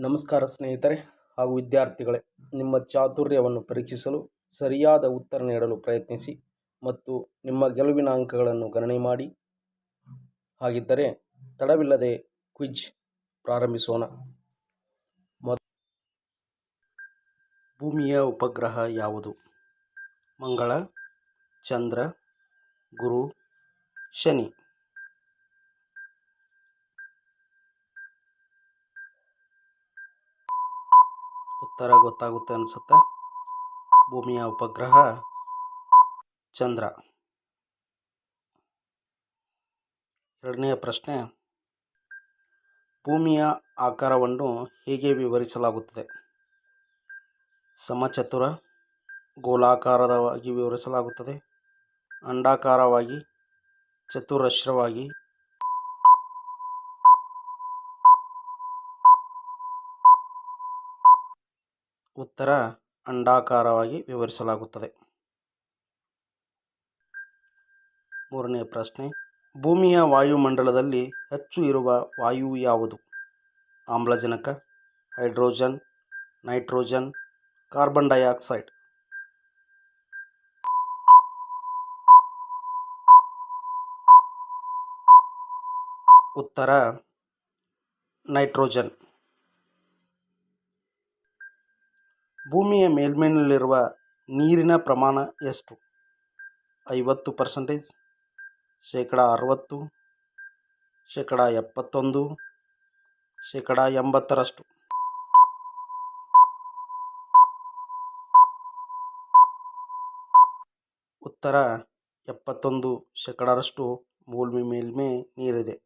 ನಮಸ್ಕಾರ ಸ್ನೇಹಿತರೆ ಹಾಗೂ ವಿದ್ಯಾರ್ಥಿಗಳೇ, ನಿಮ್ಮ ಚಾತುರ್ಯವನ್ನು ಪರೀಕ್ಷಿಸಲು ಸರಿಯಾದ ಉತ್ತರ ನೀಡಲು ಪ್ರಯತ್ನಿಸಿ ಮತ್ತು ನಿಮ್ಮ ಗೆಲುವಿನ ಅಂಕಗಳನ್ನು ಗಣನೆ ಮಾಡಿ. ಹಾಗಿದ್ದರೆ ತಡವಿಲ್ಲದೆ ಕ್ವಿಜ್ ಪ್ರಾರಂಭಿಸೋಣ. ಭೂಮಿಯ ಉಪಗ್ರಹ ಯಾವುದು? ಮಂಗಳ, ಚಂದ್ರ, ಗುರು, ಶನಿ. ಉತ್ತರ ಗೊತ್ತಾಗುತ್ತೆ ಅನಿಸುತ್ತೆ. ಭೂಮಿಯ ಉಪಗ್ರಹ ಚಂದ್ರ. ಎರಡನೆಯ ಪ್ರಶ್ನೆ, ಭೂಮಿಯ ಆಕಾರವನ್ನು ಹೇಗೆ ವಿವರಿಸಲಾಗುತ್ತದೆ? ಸಮಚತುರ ಗೋಲಾಕಾರದವಾಗಿ ವಿವರಿಸಲಾಗುತ್ತದೆ. ಅಂಡಾಕಾರವಾಗಿ, ಚತುರಶ್ರವಾಗಿ ಉತ್ತರ ಅಂಡಾಕಾರವಾಗಿ ವಿವರಿಸಲಾಗುತ್ತದೆ. ಮೂರನೇ ಪ್ರಶ್ನೆ. ಭೂಮಿಯ ವಾಯುಮಂಡಲದಲ್ಲಿ ಹೆಚ್ಚು ಇರುವ ವಾಯು ಯಾವುದು? ಆಮ್ಲಜನಕ, ಹೈಡ್ರೋಜನ್, ನೈಟ್ರೋಜನ್, ಕಾರ್ಬನ್ ಡೈಆಕ್ಸೈಡ್. ಉತ್ತರ. ನೈಟ್ರೋಜನ್. ಭೂಮಿಯ ಮೇಲ್ಮೈನಲ್ಲಿರುವ ನೀರಿನ ಪ್ರಮಾಣ ಎಷ್ಟು? ಐವತ್ತು ಪರ್ಸೆಂಟೇಜ್ ಶೇಕಡ ಅರವತ್ತು, ಶೇಕಡ ಎಪ್ಪತ್ತೊಂದು, ಶೇಕಡ ಎಂಬತ್ತರಷ್ಟು. ಉತ್ತರ, ಎಪ್ಪತ್ತೊಂದು, ಶೇಕಡರಷ್ಟು ಭೂಮಿ ಮೇಲ್ಮೈ ನೀರಿದೆ.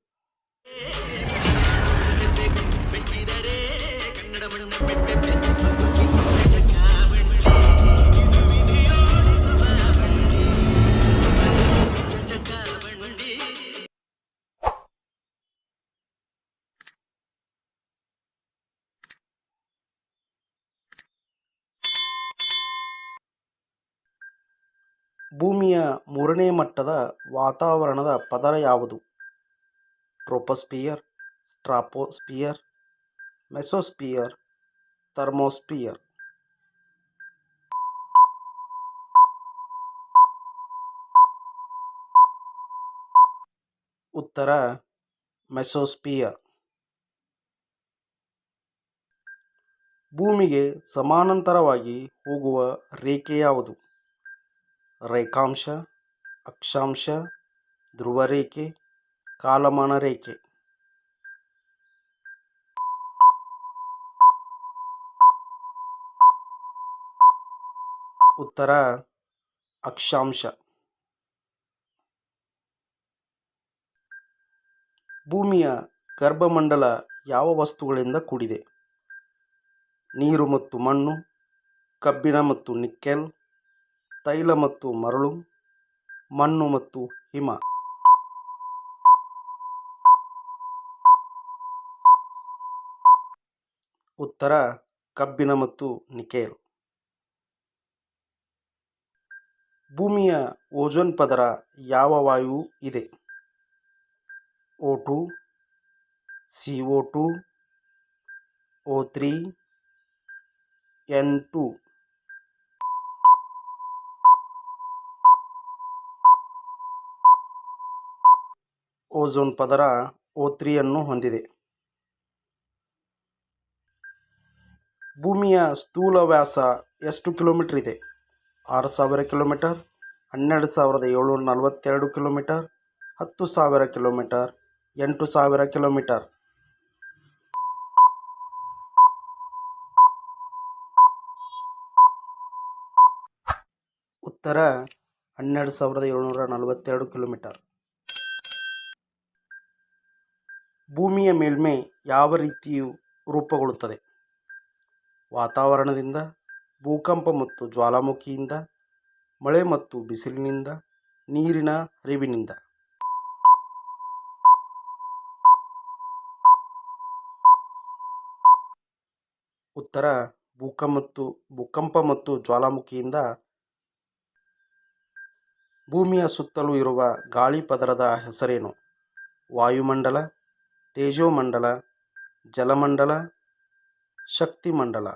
ಭೂಮಿಯ ಮೂರನೇ ಮಟ್ಟದ ವಾತಾವರಣದ ಪದರ ಯಾವುದು? ಟ್ರೋಪೋಸ್ಪಿಯರ್ ಸ್ಟ್ರಾಪೋಸ್ಪಿಯರ್ ಮೆಸೋಸ್ಪಿಯರ್ ಥರ್ಮೋಸ್ಪಿಯರ್ ಉತ್ತರ ಮೆಸೋಸ್ಪಿಯರ್ ಭೂಮಿಗೆ ಸಮಾನಾಂತರವಾಗಿ ಹೋಗುವ ರೇಖೆ ಯಾವುದು? ರೇಖಾಂಶ, ಅಕ್ಷಾಂಶ, ಧ್ರುವರೇಖೆ ಕಾಲಮಾನ ರೇಖೆ ಉತ್ತರ, ಅಕ್ಷಾಂಶ. ಭೂಮಿಯ ಗರ್ಭಮಂಡಲ ಯಾವ ವಸ್ತುಗಳಿಂದ ಕೂಡಿದೆ? ನೀರು ಮತ್ತು ಮಣ್ಣು, ಕಬ್ಬಿಣ ಮತ್ತು ನಿಕ್ಕೆಲ್ ತೈಲ ಮತ್ತು ಮರಳು, ಮಣ್ಣು ಮತ್ತು ಹಿಮ. ಉತ್ತರ, ಕಬ್ಬಿಣ ಮತ್ತು ನಿಕೇಲ್. ಭೂಮಿಯ ಓಜೋನ್ ಪದರ ಯಾವ ವಾಯು ಇದೆ? O two, C O two O three, N two. Ozone ಪದರ ಓ ತ್ರೀಯನ್ನು ಹೊಂದಿದೆ. ಭೂಮಿಯ ಸ್ಥೂಲ ವ್ಯಾಸ ಎಷ್ಟು ಕಿಲೋಮೀಟರ್ ಇದೆ? ಆರು ಸಾವಿರ ಕಿಲೋಮೀಟರ್, ಹನ್ನೆರಡು ಸಾವಿರದ ಏಳ್ನೂರ ನಲವತ್ತೆರಡು ಕಿಲೋಮೀಟರ್, ಹತ್ತು ಸಾವಿರ ಕಿಲೋಮೀಟರ್, ಎಂಟು ಸಾವಿರ ಕಿಲೋಮೀಟರ್. ಉತ್ತರ, ಹನ್ನೆರಡು ಸಾವಿರದ ಏಳ್ನೂರ ನಲವತ್ತೆರಡು ಕಿಲೋಮೀಟರ್. ಭೂಮಿಯ ಮೇಲ್ಮೈ ಯಾವ ರೀತಿಯು ರೂಪುಗೊಳ್ಳುತ್ತದೆ? ವಾತಾವರಣದಿಂದ, ಭೂಕಂಪ ಮತ್ತು ಜ್ವಾಲಾಮುಖಿಯಿಂದ, ಮಳೆ ಮತ್ತು ಬಿಸಿಲಿನಿಂದ, ನೀರಿನ ಹರಿವಿನಿಂದ. ಉತ್ತರ ಭೂಕಂಪ ಮತ್ತು ಭೂಕಂಪ ಮತ್ತು ಜ್ವಾಲಾಮುಖಿಯಿಂದ. ಭೂಮಿಯ ಸುತ್ತಲೂ ಇರುವ ಗಾಳಿ ಪದರದ ಹೆಸರೇನು? ವಾಯುಮಂಡಲ ತೇಜೋಮಂಡಲ ಜಲಮಂಡಲ ಶಕ್ತಿಮಂಡಲ.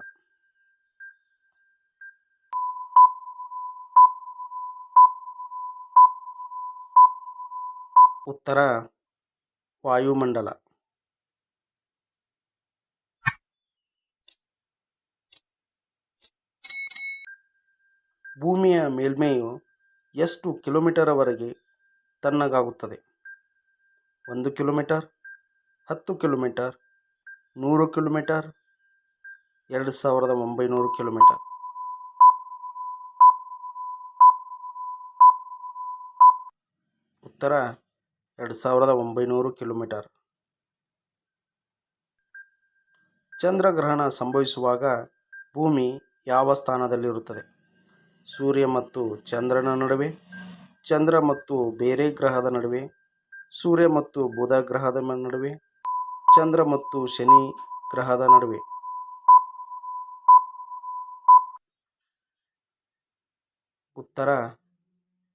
ಉತ್ತರ ವಾಯುಮಂಡಲ. ಭೂಮಿಯ ಮೇಲ್ಮೈಯು ಎಷ್ಟು ಕಿಲೋಮೀಟರ್ವರೆಗೆ ತಣ್ಣಗಾಗುತ್ತದೆ? ಒಂದು ಕಿಲೋಮೀಟರ್? ಹತ್ತು ಕಿಲೋಮೀಟರ್, ನೂರು ಕಿಲೋಮೀಟರ್, ಎರಡು ಸಾವಿರದ ಒಂಬೈನೂರು ಕಿಲೋಮೀಟರ್. ಉತ್ತರ, ಎರಡು ಸಾವಿರದ ಒಂಬೈನೂರು ಕಿಲೋಮೀಟರ್. ಚಂದ್ರಗ್ರಹಣ ಸಂಭವಿಸುವಾಗ ಭೂಮಿ ಯಾವ ಸ್ಥಾನದಲ್ಲಿರುತ್ತದೆ? ಸೂರ್ಯ ಮತ್ತು ಚಂದ್ರನ ನಡುವೆ, ಚಂದ್ರ ಮತ್ತು ಬೇರೆ ಗ್ರಹದ ನಡುವೆ, ಸೂರ್ಯ ಮತ್ತು ಬುಧ ಗ್ರಹದ ನಡುವೆ ಚಂದ್ರ ಮತ್ತು ಶನಿ ಗ್ರಹದ ನಡುವೆ. ಉತ್ತರ,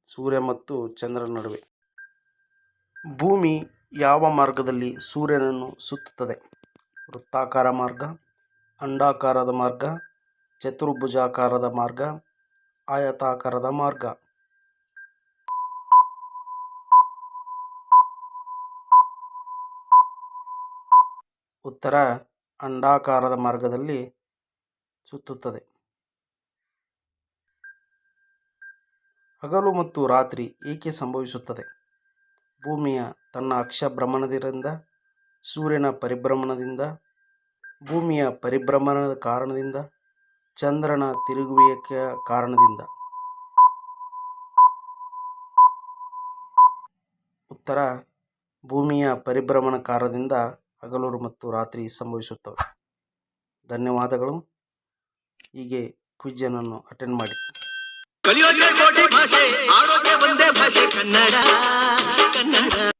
ಸೂರ್ಯ ಮತ್ತು ಚಂದ್ರ ನಡುವೆ. ಭೂಮಿ ಯಾವ ಮಾರ್ಗದಲ್ಲಿ ಸೂರ್ಯನನ್ನು ಸುತ್ತುತ್ತದೆ? ವೃತ್ತಾಕಾರ ಮಾರ್ಗ, ಅಂಡಾಕಾರದ ಮಾರ್ಗ, ಚತುರ್ಭುಜಾಕಾರದ ಮಾರ್ಗ, ಆಯತಾಕಾರದ ಮಾರ್ಗ. ಉತ್ತರ ಅಂಡಾಕಾರದ ಮಾರ್ಗದಲ್ಲಿ ಸುತ್ತುತ್ತದೆ. ಹಗಲು ಮತ್ತು ರಾತ್ರಿ ಏಕೆ ಸಂಭವಿಸುತ್ತದೆ? ಭೂಮಿಯ ತನ್ನ ಅಕ್ಷ ಭ್ರಮಣದಿಂದ ಸೂರ್ಯನ ಪರಿಭ್ರಮಣದಿಂದ, ಭೂಮಿಯ ಪರಿಭ್ರಮಣದ ಕಾರಣದಿಂದ, ಚಂದ್ರನ ತಿರುಗುವಿಕೆಯ ಕಾರಣದಿಂದ. ಉತ್ತರ ಭೂಮಿಯ ಪರಿಭ್ರಮಣ ಕಾರಣದಿಂದ ಹಗಲು ಮತ್ತು ರಾತ್ರಿ ಸಂಭವಿಸುತ್ತವೆ. ಧನ್ಯವಾದಗಳು. ಹೀಗೆ ಕ್ವಿಜನನ್ನು ಅಟೆಂಡ್ ಮಾಡಿ. ಕಲಿಯೋಕೆ ಕೋಟಿ ಭಾಷೆ, ಆಡೋಕೆ ಒಂದೇ ಭಾಷೆ, ಕನ್ನಡ ಕನ್ನಡ.